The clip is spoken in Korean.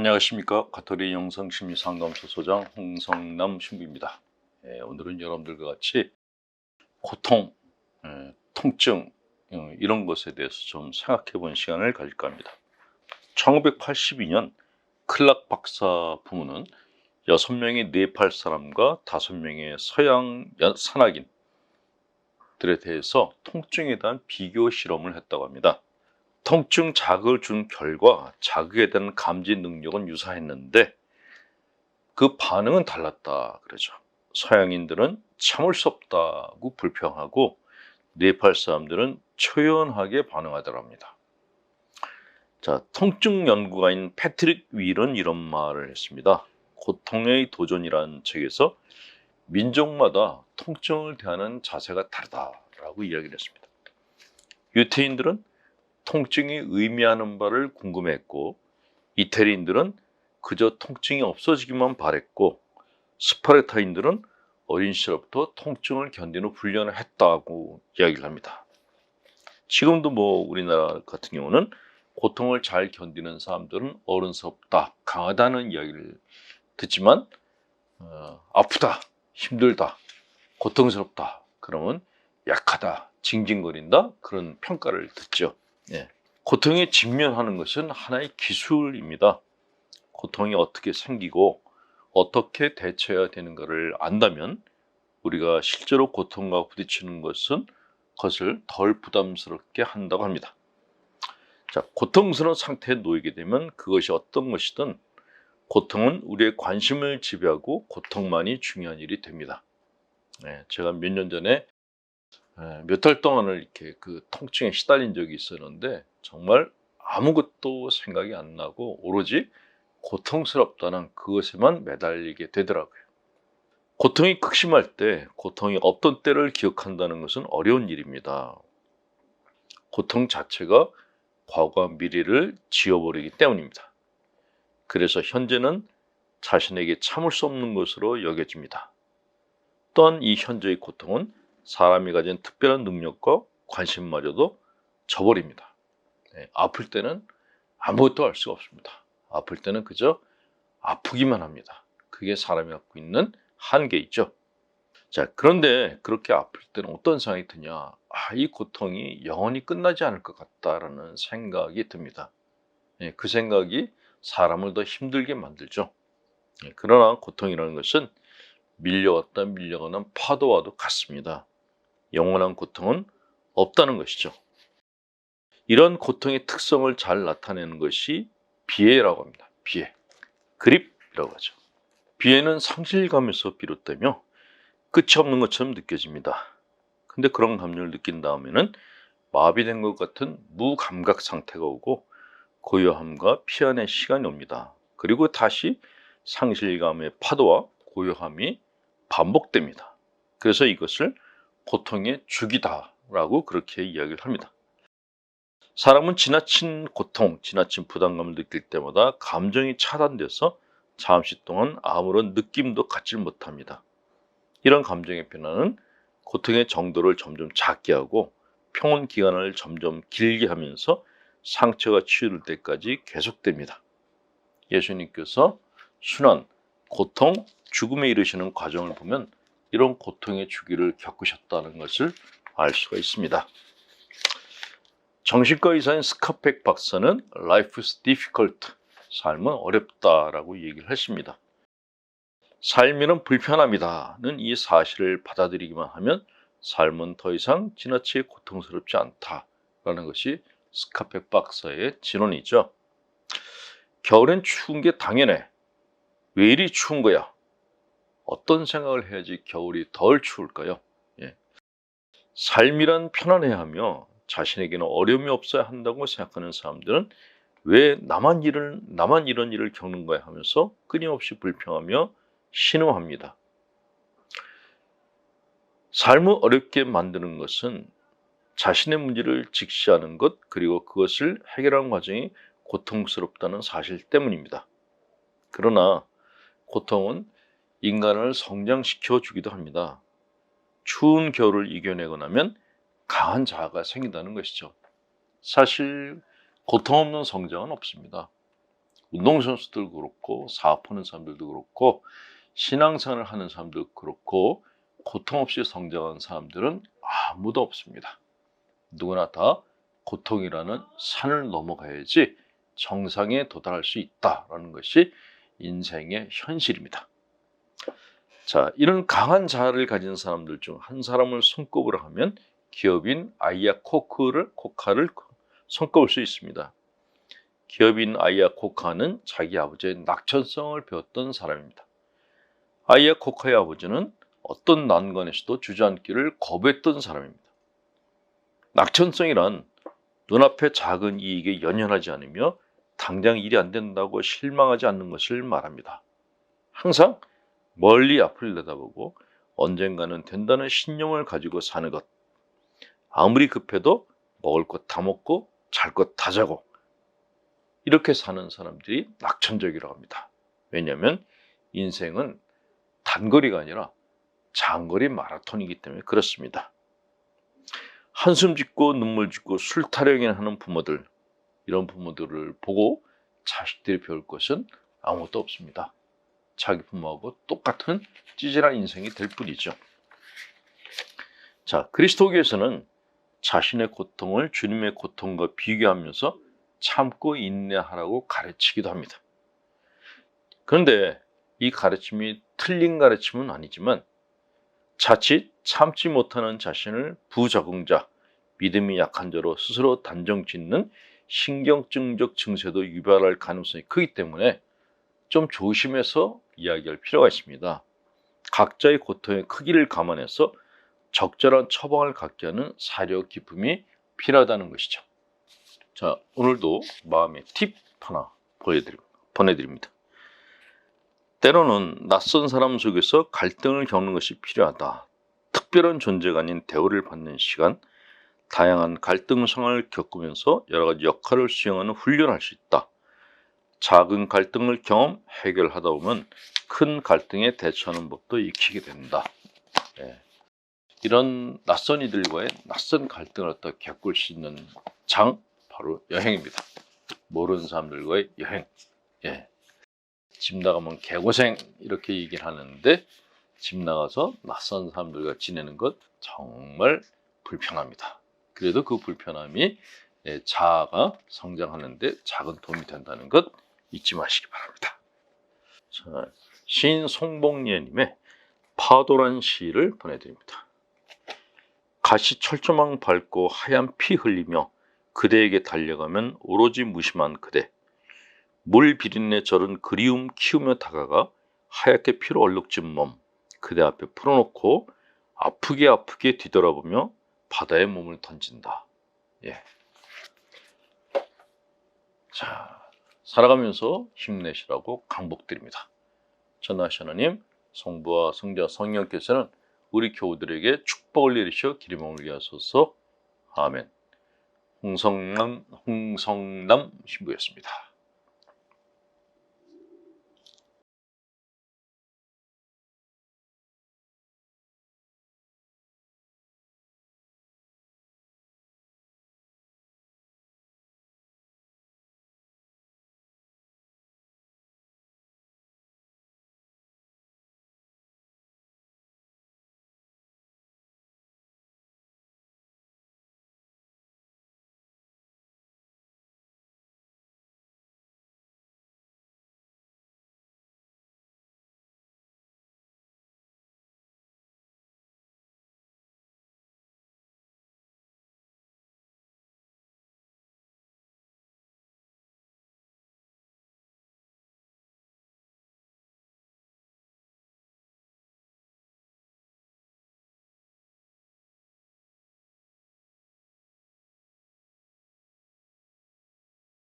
안녕하십니까 가톨릭 영성심리상담소 소장 홍성남 신부입니다. 예, 오늘은 여러분들과 같이 고통, 예, 통증 어, 이런 것에 대해서 좀 생각해 본 시간을 가질까 합니다. 1982년 클락 박사 부부는 6명의 네팔 사람과 5명의 서양 연- 산악인들에 대해서 통증에 대한 비교 실험을 했다고 합니다. 통증 자극을 준 결과 자극에 대한 감지 능력은 유사했는데 그 반응은 달랐다 그러죠. 서양인들은 참을 수 없다고 불평하고 네팔 사람들은 초연하게 반응하더랍니다. 자, 통증 연구가인 패트릭 윌은 이런 말을 했습니다. 고통의 도전이라는 책에서 민족마다 통증을 대하는 자세가 다르다라고 이야기를 했습니다. 유태인들은 통증이 의미하는 바를 궁금해했고 이태리인들은 그저 통증이 없어지기만 바랬고 스파르타인들은 어린 시절부터 통증을 견디는 훈련을 했다고 이야기를 합니다. 지금도 뭐 우리나라 같은 경우는 고통을 잘 견디는 사람들은 어른스럽다, 강하다는 이야기를 듣지만 어, 아프다, 힘들다, 고통스럽다 그러면 약하다, 징징거린다 그런 평가를 듣죠. 예. 고통에 직면하는 것은 하나의 기술입니다. 고통이 어떻게 생기고 어떻게 대처해야 되는가를 안다면 우리가 실제로 고통과 부딪히는 것은 것을 덜 부담스럽게 한다고 합니다. 자, 고통스러운 상태에 놓이게 되면 그것이 어떤 것이든 고통은 우리의 관심을 지배하고 고통만이 중요한 일이 됩니다. 네, 제가 몇 년 전에 몇 달 동안을 이렇게 그 통증에 시달린 적이 있었는데 정말 아무것도 생각이 안 나고 오로지 고통스럽다는 그것에만 매달리게 되더라고요. 고통이 극심할 때 고통이 없던 때를 기억한다는 것은 어려운 일입니다. 고통 자체가 과거와 미래를 지워버리기 때문입니다. 그래서 현재는 자신에게 참을 수 없는 것으로 여겨집니다. 또한 이 현재의 고통은 사람이 가진 특별한 능력과 관심마저도 저버립니다. 네, 아플 때는 아무것도 할 수가 없습니다. 아플 때는 그저 아프기만 합니다. 그게 사람이 갖고 있는 한계이죠. 자, 그런데 그렇게 아플 때는 어떤 생각이 드냐? 아, 이 고통이 영원히 끝나지 않을 것 같다라는 생각이 듭니다. 예, 그 생각이 사람을 더 힘들게 만들죠. 예, 그러나 고통이라는 것은 밀려왔다 밀려가는 파도와도 같습니다. 영원한 고통은 없다는 것이죠. 이런 고통의 특성을 잘 나타내는 것이 비애라고 합니다. 비애. 그립이라고 하죠. 비애는 상실감에서 비롯되며 끝이 없는 것처럼 느껴집니다. 근데 그런 감정을 느낀 다음에는 마비된 것 같은 무감각 상태가 오고 고요함과 피안의 시간이 옵니다. 그리고 다시 상실감의 파도와 고요함이 반복됩니다. 그래서 이것을 고통의 주기다라고 그렇게 이야기를 합니다. 사람은 지나친 고통, 지나친 부담감을 느낄 때마다 감정이 차단돼서 잠시 동안 아무런 느낌도 갖지 못합니다. 이런 감정의 변화는 고통의 정도를 점점 작게 하고 평온 기간을 점점 길게 하면서 상처가 치유될 때까지 계속됩니다. 예수님께서 순환, 고통, 죽음에 이르시는 과정을 보면 이런 고통의 주기를 겪으셨다는 것을 알 수가 있습니다. 정신과 의사인 스카펙 박사는 Life is difficult, 삶은 어렵다라고 얘기를 했습니다. 삶이는 불편함이다는 이 사실을 받아들이기만 하면 삶은 더 이상 지나치게 고통스럽지 않다라는 것이 스카펙 박사의 진언이죠. 겨울엔 추운 게 당연해. 왜 이리 추운 거야? 어떤 생각을 해야지 겨울이 덜 추울까요? 예. 삶이란 편안해야 하며 자신에게는 어려움이 없어야 한다고 생각하는 사람들은 왜 나만 일을 나만 이런 일을 겪는 거야 하면서 끊임없이 불평하며 신음합니다. 삶을 어렵게 만드는 것은 자신의 문제를 직시하는 것 그리고 그것을 해결하는 과정이 고통스럽다는 사실 때문입니다. 그러나 고통은 인간을 성장시켜 주기도 합니다. 추운 겨울을 이겨내고 나면 강한 자아가 생긴다는 것이죠. 사실 고통 없는 성장은 없습니다. 운동선수들도 그렇고 사업하는 사람들도 그렇고 신앙생활을 하는 사람도 그렇고 고통 없이 성장한 사람들은 아무도 없습니다. 누구나 다 고통이라는 산을 넘어가야지 정상에 도달할 수 있다라는 것이 인생의 현실입니다. 자, 이런 강한 자아를 가진 사람들 중 한 사람을 손꼽으라 하면 기업인 아이야 코크를 코카를 손꼽을 수 있습니다. 기업인 아이야 코카는 자기 아버지의 낙천성을 배웠던 사람입니다. 아이야 코카의 아버지는 어떤 난관에서도 주저앉기를 거부했던 사람입니다. 낙천성이란 눈앞의 작은 이익에 연연하지 않으며 당장 일이 안 된다고 실망하지 않는 것을 말합니다. 항상 멀리 앞을 내다보고 언젠가는 된다는 신념을 가지고 사는 것. 아무리 급해도 먹을 것 다 먹고 잘 것 다 자고 이렇게 사는 사람들이 낙천적이라고 합니다. 왜냐하면 인생은 단거리가 아니라 장거리 마라톤이기 때문에 그렇습니다. 한숨 짓고 눈물 짓고 술 타령이나 하는 부모들 이런 부모들을 보고 자식들이 배울 것은 아무것도 없습니다. 자기 부모하고 똑같은 찌질한 인생이 될 뿐이죠. 자, 그리스도교에서는 자신의 고통을 주님의 고통과 비교하면서 참고 인내하라고 가르치기도 합니다. 그런데 이 가르침이 틀린 가르침은 아니지만 자칫 참지 못하는 자신을 부적응자, 믿음이 약한 자로 스스로 단정 짓는 신경증적 증세도 유발할 가능성이 크기 때문에 좀 조심해서 이야기할 필요가 있습니다. 각자의 고통의 크기를 감안해서 적절한 처방을 갖게 하는 사려 기품이 필요하다는 것이죠. 자, 오늘도 마음의 팁 하나 보내드립니다. 때로는 낯선 사람 속에서 갈등을 겪는 것이 필요하다. 특별한 존재가 아닌 대우를 받는 시간, 다양한 갈등 상황을 겪으면서 여러 가지 역할을 수행하는 훈련을 할 수 있다. 작은 갈등을 경험, 해결하다 보면 큰 갈등에 대처하는 법도 익히게 된다. 예. 이런 낯선 이들과의 낯선 갈등을 어떻게 겪을 수 있는 장, 바로 여행입니다. 모르는 사람들과의 여행. 예. 집 나가면 개고생 이렇게 얘기를 하는데 집 나가서 낯선 사람들과 지내는 것 정말 불편합니다. 그래도 그 불편함이 예, 자아가 성장하는데 작은 도움이 된다는 것 잊지 마시기 바랍니다. 자, 시인 송봉예님의 파도란 시를 보내드립니다. 가시 철조망 밟고 하얀 피 흘리며 그대에게 달려가면 오로지 무심한 그대. 물 비린내 절은 그리움 키우며 다가가 하얗게 피로 얼룩진 몸 그대 앞에 풀어놓고 아프게 아프게 뒤돌아보며 바다에 몸을 던진다. 예. 자, 살아가면서 힘내시라고 강복드립니다. 전하시 하나님, 성부와 성자, 성령께서는 우리 교우들에게 축복을 내리셔 기름을 위하소서. 아멘. 홍성남, 홍성남 신부였습니다.